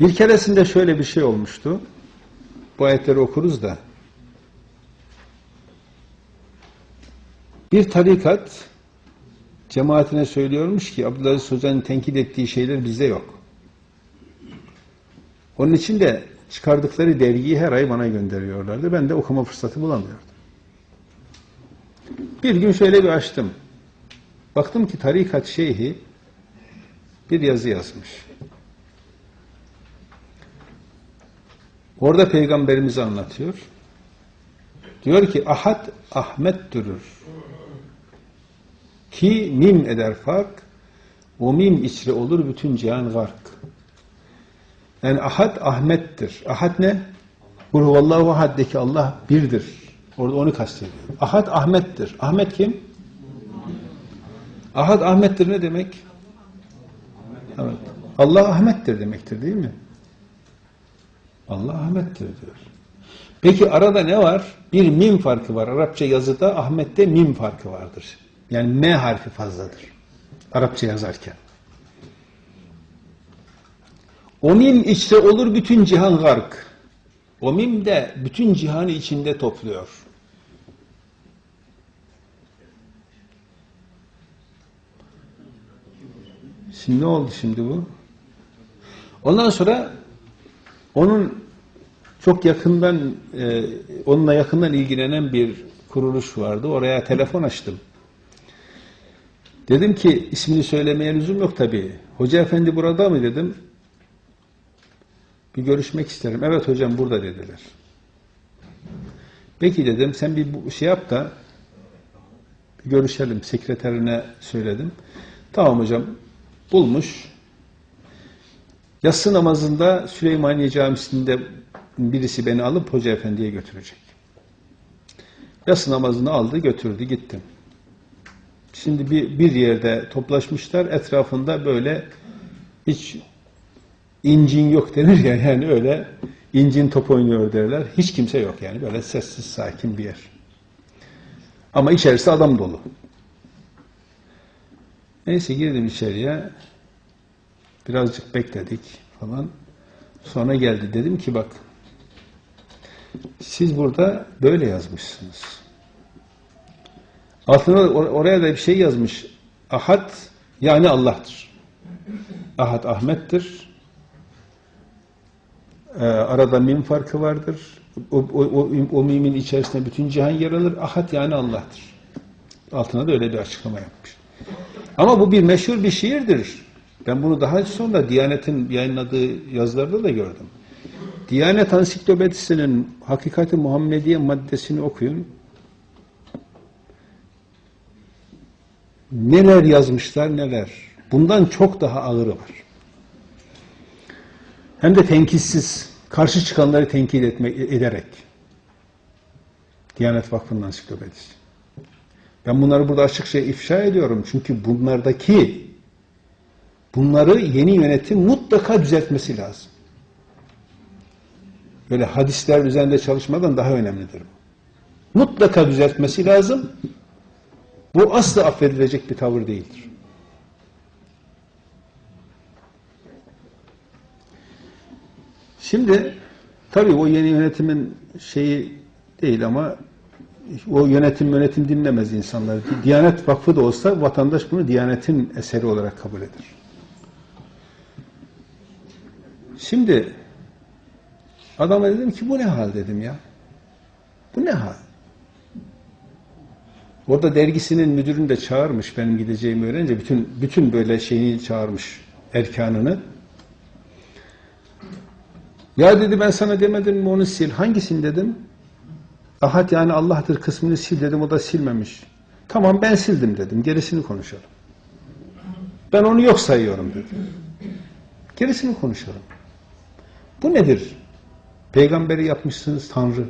Bir keresinde şöyle bir şey olmuştu. Bu ayetleri okuruz da. Bir tarikat cemaatine söylüyormuş ki Abdülaziz Hoca'nın tenkit ettiği şeyler bizde yok. Onun için de çıkardıkları dergiyi her ay bana gönderiyorlardı. Ben de okuma fırsatı bulamıyordum. Bir gün şöyle bir açtım. Baktım ki tarikat şeyhi bir yazı yazmış. Orada peygamberimizi anlatıyor. Diyor ki ahad Ahmet durur. Ki mim eder fark, o mim içre olur bütün cihan gark. Yani ahad Ahmet'tir. Ahad ne? Kul huvallahu ahaddeki Allah birdir. Orada onu kastediyor. Ahad Ahmet'tir. Ahmet kim? Ahad Ahmet'tir ne demek? Evet. Allah Ahmet'tir demektir değil mi? Allah Ahmet'tir diyor. Peki arada ne var? Bir mim farkı var. Arapça yazıda Ahmet'te mim farkı vardır. Yani M harfi fazladır. Arapça yazarken. O mim içte olur bütün cihan gark. O mim de bütün cihanı içinde topluyor. Şimdi ne oldu şimdi bu? Ondan sonra onun çok yakından e, onunla yakından ilgilenen bir kuruluş vardı. Oraya telefon açtım. Dedim ki ismini söylemeye lüzum yok tabii. Hoca efendi burada mı dedim. Bir görüşmek isterim. Evet hocam burada dediler. Peki dedim sen bir şey yap da bir görüşelim. Sekreterine söyledim. Tamam hocam bulmuş. Yatsı namazında Süleymaniye Camisi'nde birisi beni alıp Hoca Efendi'ye götürecek. Yatsı namazını aldı götürdü gittim. Şimdi bir, bir yerde toplaşmışlar etrafında böyle hiç incin yok denir ya yani öyle incin top oynuyor derler. Hiç kimse yok yani böyle sessiz sakin bir yer. Ama içerisi adam dolu. Neyse girdim içeriye. Birazcık bekledik falan. Sonra geldi. Dedim ki bak siz burada böyle yazmışsınız. Altına or- oraya da bir şey yazmış. Ahad yani Allah'tır. Ahad Ahmet'tir. Ee, arada mim farkı vardır. O, o, o, o mimin içerisinde bütün cihan yer alır. Ahad yani Allah'tır. Altına da öyle bir açıklama yapmış. Ama bu bir meşhur bir şiirdir. Ben bunu daha sonra Diyanet'in yayınladığı yazılarda da gördüm. Diyanet Ansiklopedisi'nin Hakikati Muhammediye maddesini okuyun. Neler yazmışlar neler. Bundan çok daha ağırı var. Hem de tenkitsiz, karşı çıkanları tenkit etmek, ederek. Diyanet Vakfı'nın ansiklopedisi. Ben bunları burada açıkça ifşa ediyorum. Çünkü bunlardaki bunları yeni yönetim mutlaka düzeltmesi lazım. Böyle hadisler üzerinde çalışmadan daha önemlidir. Mutlaka düzeltmesi lazım. Bu asla affedilecek bir tavır değildir. Şimdi tabii o yeni yönetimin şeyi değil ama o yönetim yönetim dinlemez insanlar. Diyanet Vakfı da olsa vatandaş bunu Diyanet'in eseri olarak kabul eder. Şimdi adama dedim ki bu ne hal dedim ya. Bu ne hal? Orada dergisinin müdürünü de çağırmış benim gideceğimi öğrenince bütün bütün böyle şeyini çağırmış erkanını. Ya dedi ben sana demedim mi onu sil. Hangisini dedim? Ahad yani Allah'tır kısmını sil dedim o da silmemiş. Tamam ben sildim dedim. Gerisini konuşalım. Ben onu yok sayıyorum dedim. Gerisini konuşalım. Bu nedir? Peygamberi yapmışsınız Tanrı.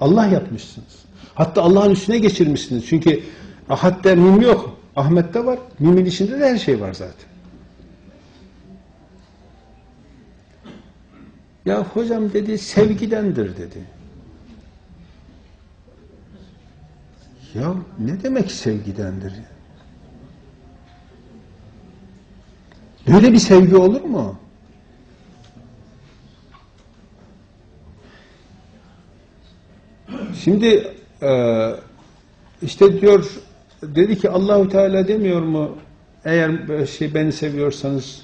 Allah yapmışsınız. Hatta Allah'ın üstüne geçirmişsiniz. Çünkü Ahad'de mim yok. Ahmet'te var. Mimin içinde de her şey var zaten. Ya hocam dedi sevgidendir dedi. Ya ne demek sevgidendir? Böyle bir sevgi olur mu? Şimdi e, işte diyor dedi ki Allahu Teala demiyor mu eğer böyle şey beni seviyorsanız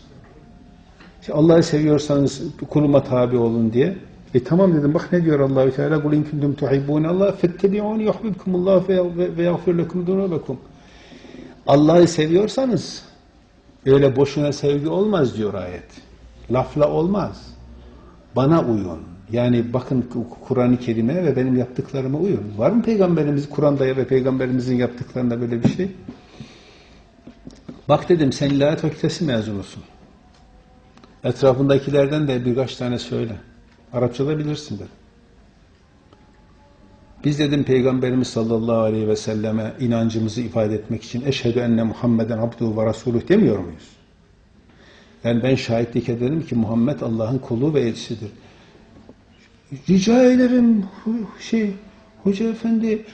işte Allah'ı seviyorsanız kuluma tabi olun diye. E tamam dedim bak ne diyor Allahu Teala kul in kuntum tuhibbun Allah fettebi'uni yuhibbukumullah ve yaghfir lekum dunubakum. Allah'ı seviyorsanız öyle boşuna sevgi olmaz diyor ayet. Lafla olmaz. Bana uyun. Yani bakın Kur'an-ı Kerim'e ve benim yaptıklarıma uyun. Var mı peygamberimiz Kur'an'da ve peygamberimizin yaptıklarında böyle bir şey? Bak dedim sen ilahiyat fakültesi mezunusun. Etrafındakilerden de birkaç tane söyle. Arapça da bilirsin dedim. Biz dedim Peygamberimiz sallallahu aleyhi ve selleme inancımızı ifade etmek için eşhedü enne Muhammeden abduhu ve rasuluh demiyor muyuz? Yani ben şahitlik ederim ki Muhammed Allah'ın kulu ve elçisidir. Rica ederim şey hoca efendi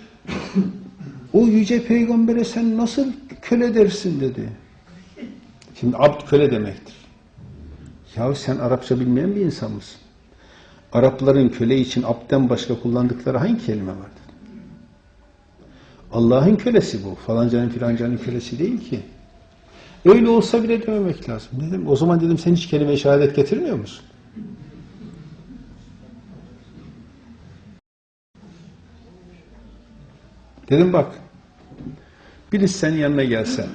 o yüce peygambere sen nasıl köle dersin dedi. Şimdi abd köle demektir. Ya sen Arapça bilmeyen bir insan mısın? Arapların köle için abden başka kullandıkları hangi kelime vardır? Allah'ın kölesi bu. Falancanın filancanın kölesi değil ki. Öyle olsa bile dememek lazım. Dedim, o zaman dedim sen hiç kelime-i şehadet getirmiyor musun? Dedim bak, birisi senin yanına gelse,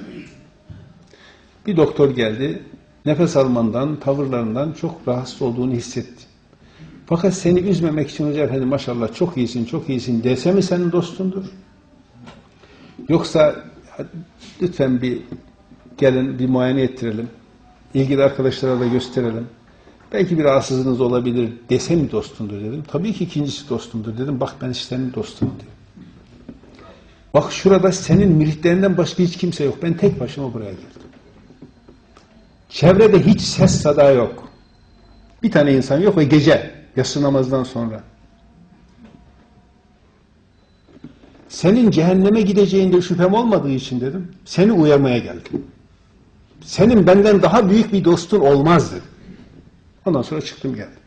bir doktor geldi, nefes almandan, tavırlarından çok rahatsız olduğunu hissetti. Fakat seni üzmemek için hoca efendi maşallah çok iyisin, çok iyisin dese mi senin dostundur? Yoksa lütfen bir gelin bir muayene ettirelim. İlgili arkadaşlara da gösterelim. Belki bir rahatsızlığınız olabilir dese mi dostundur dedim. Tabii ki ikincisi dostumdur dedim. Bak ben senin dostum diyor. Bak şurada senin müritlerinden başka hiç kimse yok. Ben tek başıma buraya geldim. Çevrede hiç ses sada yok. Bir tane insan yok ve gece yatsı namazdan sonra. Senin cehenneme gideceğinde şüphem olmadığı için dedim. Seni uyarmaya geldim. Senin benden daha büyük bir dostun olmaz dedim. Ondan sonra çıktım geldim.